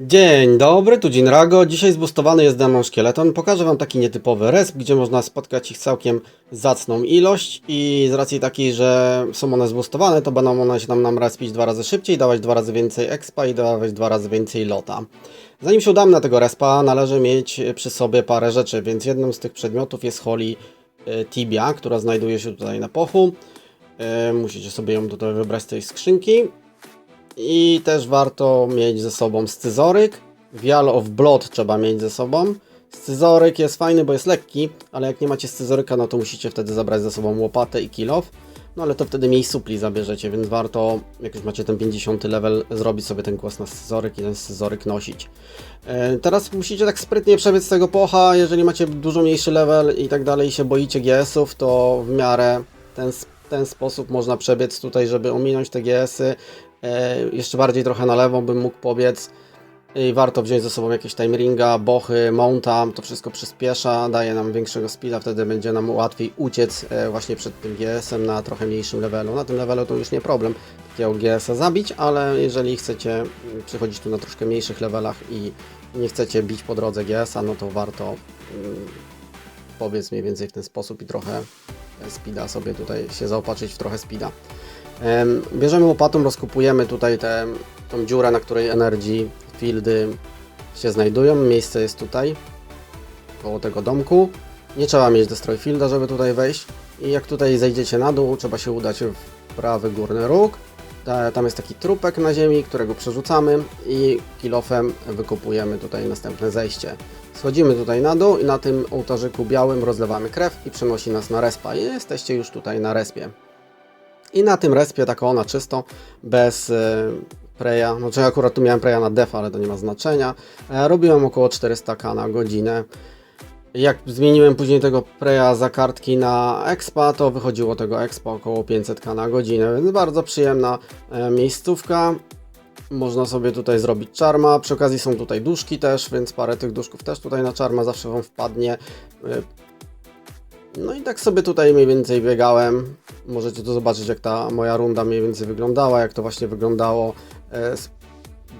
Dzień dobry, tu Jinrago. Dzisiaj zbustowany jest demon szkieleton. Pokażę wam taki nietypowy resp, gdzie można spotkać ich całkiem zacną ilość i z racji takiej, że są one zbustowane, to będą one się nam, nam respić dwa razy szybciej, dawać dwa razy więcej expa i dawać dwa razy więcej lota. Zanim się udamy na tego respa, należy mieć przy sobie parę rzeczy, więc jednym z tych przedmiotów jest Holy Tibia, która znajduje się tutaj na pochu. E, Musicie sobie ją tutaj wybrać z tej skrzynki. I też warto mieć ze sobą scyzoryk. Vial of Blood trzeba mieć ze sobą. Scyzoryk jest fajny, bo jest lekki, ale jak nie macie scyzoryka, no to musicie wtedy zabrać ze sobą łopatę i kill off. No ale to wtedy mniej supli zabierzecie, więc warto, jak już macie ten 50 level, zrobić sobie ten głos na scyzoryk i ten scyzoryk nosić. E, teraz musicie tak sprytnie przebiec tego pocha, jeżeli macie dużo mniejszy level i tak dalej i się boicie GS-ów, to w miarę ten, ten sposób można przebiec tutaj, żeby ominąć te GS-y. E, jeszcze bardziej trochę na lewo bym mógł pobiec. I warto wziąć ze sobą jakieś time ringa, bochy, mounta, to wszystko przyspiesza, daje nam większego speeda, wtedy będzie nam łatwiej uciec e, właśnie przed tym GS-em na trochę mniejszym levelu. Na tym levelu to już nie problem takiego GS-a zabić, ale jeżeli chcecie przychodzić tu na troszkę mniejszych levelach i nie chcecie bić po drodze GS-a, no to warto mm, pobiec mniej więcej w ten sposób i trochę speeda sobie tutaj się zaopatrzyć w trochę speeda. Em, Bierzemy łopatą, rozkupujemy tutaj tę tą dziurę, na której energy fieldy się znajdują. Miejsce jest tutaj, koło tego domku. Nie trzeba mieć destroy fielda, żeby tutaj wejść. I jak tutaj zejdziecie na dół, trzeba się udać w prawy górny róg. Ta- Tam jest taki trupek na ziemi, którego przerzucamy i kilofem wykupujemy tutaj następne zejście. Schodzimy tutaj na dół i na tym ołtarzyku białym rozlewamy krew i przenosi nas na respa. Jesteście już tutaj na respie. I na tym respie tak ona czysto, bez e, preja, znaczy akurat tu miałem preja na def, ale to nie ma znaczenia. E, robiłem około 400k na godzinę. Jak zmieniłem później tego preja za kartki na expa, to wychodziło tego expa około 500k na godzinę, więc bardzo przyjemna e, miejscówka. Można sobie tutaj zrobić czarma. Przy okazji są tutaj duszki też, więc parę tych duszków też tutaj na czarma zawsze Wam wpadnie. No i tak sobie tutaj mniej więcej biegałem. Możecie tu zobaczyć, jak ta moja runda mniej więcej wyglądała, jak to właśnie wyglądało. E,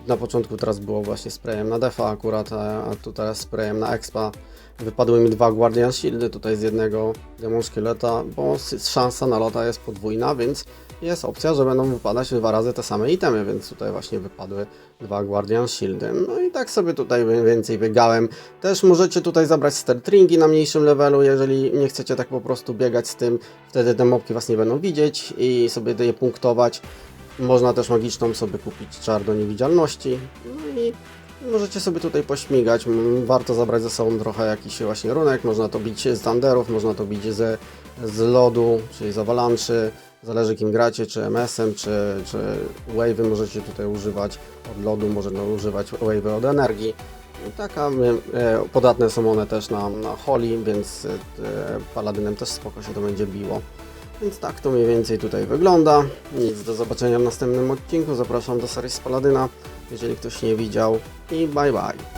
Na początku teraz było właśnie sprayem na defa akurat, a tu teraz sprayem na expa. Wypadły mi dwa Guardian Shieldy tutaj z jednego Demon Szkieleta, bo szansa na lota jest podwójna, więc jest opcja, że będą wypadać dwa razy te same itemy, więc tutaj właśnie wypadły dwa Guardian Shieldy. No i tak sobie tutaj mniej więcej biegałem. Też możecie tutaj zabrać stertringi na mniejszym levelu, jeżeli nie chcecie tak po prostu biegać z tym, wtedy te mopki was nie będą widzieć i sobie je punktować. Można też magiczną sobie kupić czar do niewidzialności. No i możecie sobie tutaj pośmigać. Warto zabrać ze sobą trochę jakiś właśnie runek. Można to bić z Thunderów, można to bić z, z lodu, czyli z avalanczy. Zależy kim gracie, czy MS-em, czy, czy wave'y możecie tutaj używać. Od lodu można używać wave'y od energii. Taka, e, podatne są one też na, na Holy, więc e, Paladynem też spoko się to będzie biło. Więc tak to mniej więcej tutaj wygląda. Nic, do zobaczenia w następnym odcinku. Zapraszam do serii z Paladyna, jeżeli ktoś nie widział. I bye bye.